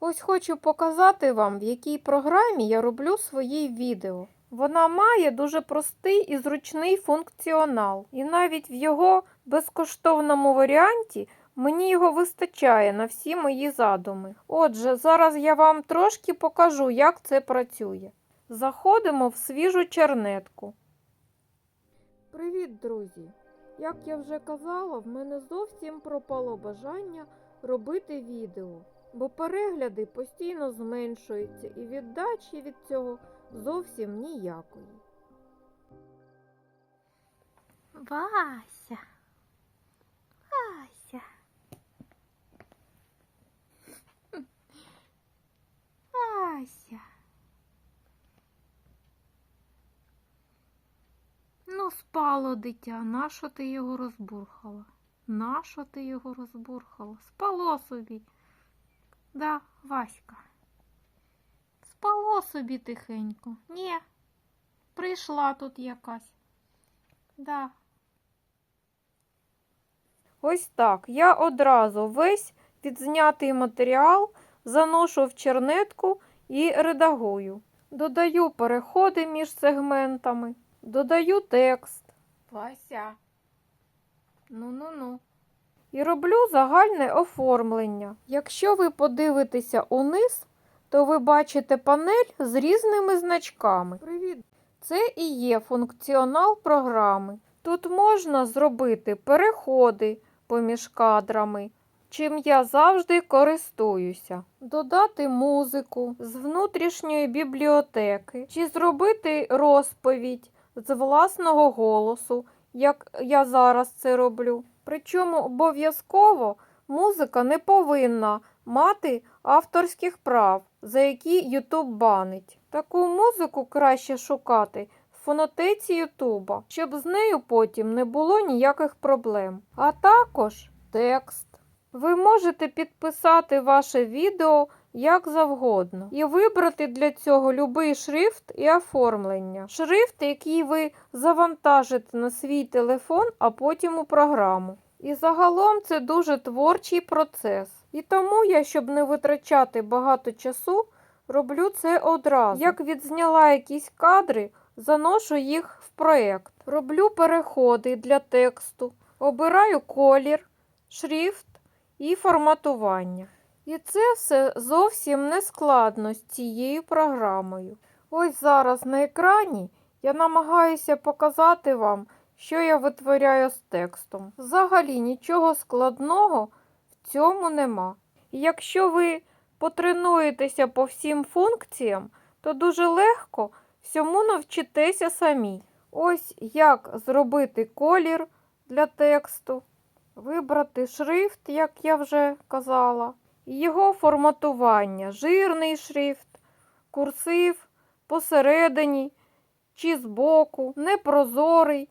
Ось хочу показати вам, в якій програмі я роблю свої відео. Вона має дуже простий і зручний функціонал, і навіть в його безкоштовному варіанті мені його вистачає на всі мої задуми. Отже, зараз я вам трошки покажу, як це працює. Заходимо в свіжу чернетку. Привіт, друзі! Як я вже казала, в мене зовсім пропало бажання робити відео, бо перегляди постійно зменшуються і віддачі від цього зовсім ніякої. Вася. Вася. Вася. Ну, спало дитя, нащо ти його розбурхала? Нащо ти його розбурхала? Спало собі. Да, Васька. Спало собі тихенько. Ні. Прийшла тут якась. Да. Ось так. Я одразу весь відзнятий матеріал заношу в чернетку і редагую. Додаю переходи між сегментами, додаю текст Вася. Ну-ну-ну. І роблю загальне оформлення. Якщо ви подивитеся униз, то ви бачите панель з різними значками. Привіт! Це і є функціонал програми. Тут можна зробити переходи поміж кадрами, чим я завжди користуюся, додати музику з внутрішньої бібліотеки, чи зробити розповідь з власного голосу, як я зараз це роблю. Причому обов'язково музика не повинна мати авторських прав, за які YouTube банить. Таку музику краще шукати в фонотеці Ютуба, щоб з нею потім не було ніяких проблем. А також текст. Ви можете підписати ваше відео як завгодно і вибрати для цього любий шрифт і оформлення. Шрифт, який ви завантажите на свій телефон, а потім у програму. І загалом це дуже творчий процес. І тому я, щоб не витрачати багато часу, роблю це одразу. Як відзняла якісь кадри, заношу їх в проєкт. Роблю переходи для тексту, обираю колір, шрифт і форматування. І це все зовсім не складно з цією програмою. Ось зараз на екрані я намагаюся показати вам, що я витворяю з текстом. Взагалі нічого складного в цьому нема. І якщо ви потренуєтеся по всім функціям, то дуже легко всьому навчитеся самі. Ось як зробити колір для тексту, вибрати шрифт, як я вже казала, його форматування, жирний шрифт, курсив, посередині чи збоку, непрозорий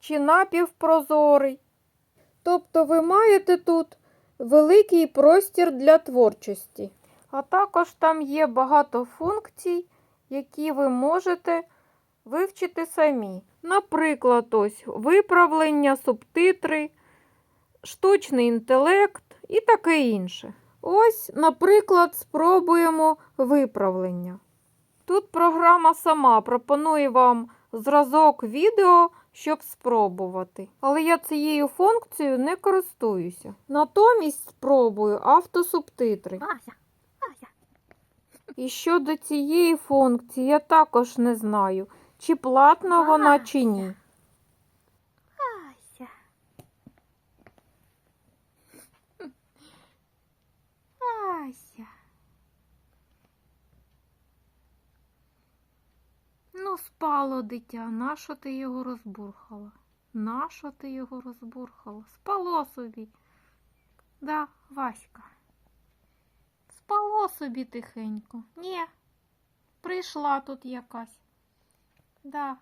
чи напівпрозорий. Тобто ви маєте тут великий простір для творчості. А також там є багато функцій, які ви можете вивчити самі. Наприклад, ось виправлення, субтитри, штучний інтелект і таке інше. Ось, наприклад, спробуємо виправлення. Тут програма сама пропонує вам зразок відео, щоб спробувати. Але я цією функцією не користуюся. Натомість спробую автосубтитри. І щодо цієї функції я також не знаю, чи платна вона, чи ні. Вася. Вася. Ну, спало дитя, нащо ти його розбурхала? Нащо ти його розбурхала? Спало собі. Да, Васька. Спало собі тихенько. Ні. Прийшла тут якась. Да.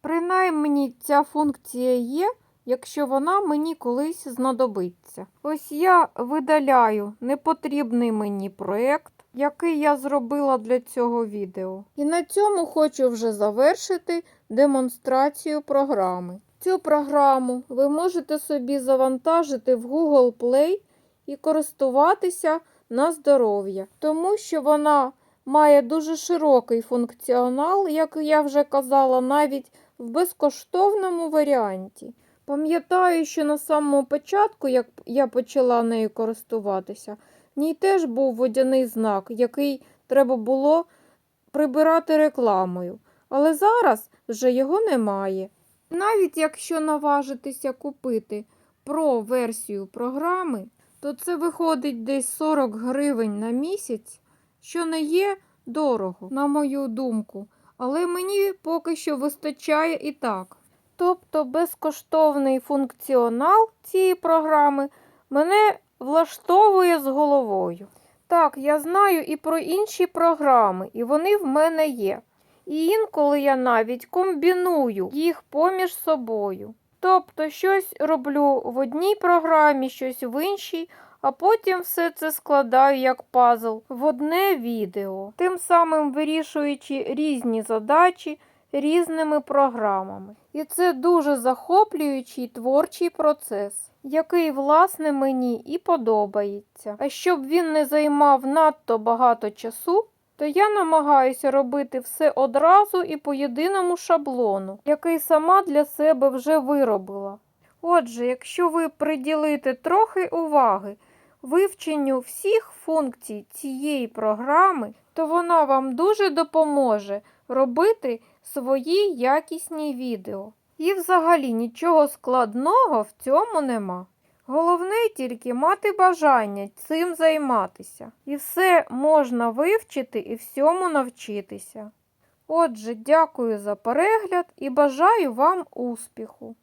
Принаймні ця функція є, якщо вона мені колись знадобиться. Ось я видаляю непотрібний мені проєкт, який я зробила для цього відео. І на цьому хочу вже завершити демонстрацію програми. Цю програму ви можете собі завантажити в Google Play і користуватися на здоров'я, тому що вона має дуже широкий функціонал, як я вже казала, навіть в безкоштовному варіанті. Пам'ятаю, що на самому початку, як я почала нею користуватися, в ній теж був водяний знак, який треба було прибирати рекламою. Але зараз вже його немає. Навіть якщо наважитися купити про версію програми, то це виходить десь 40 гривень на місяць, що не є дорого, на мою думку. Але мені поки що вистачає і так. Тобто безкоштовний функціонал цієї програми мене влаштовує з головою. Так, я знаю і про інші програми, і вони в мене є. І інколи я навіть комбіную їх поміж собою. Тобто щось роблю в одній програмі, щось в іншій, а потім все це складаю як пазл в одне відео, тим самим вирішуючи різні задачі різними програмами. І це дуже захоплюючий творчий процес, який, власне, мені і подобається. А щоб він не займав надто багато часу, то я намагаюся робити все одразу і по єдиному шаблону, який сама для себе вже виробила. Отже, якщо ви приділите трохи уваги вивченню всіх функцій цієї програми, то вона вам дуже допоможе робити свої якісні відео. І взагалі нічого складного в цьому нема. Головне тільки мати бажання цим займатися. І все можна вивчити і всьому навчитися. Отже, дякую за перегляд і бажаю вам успіху!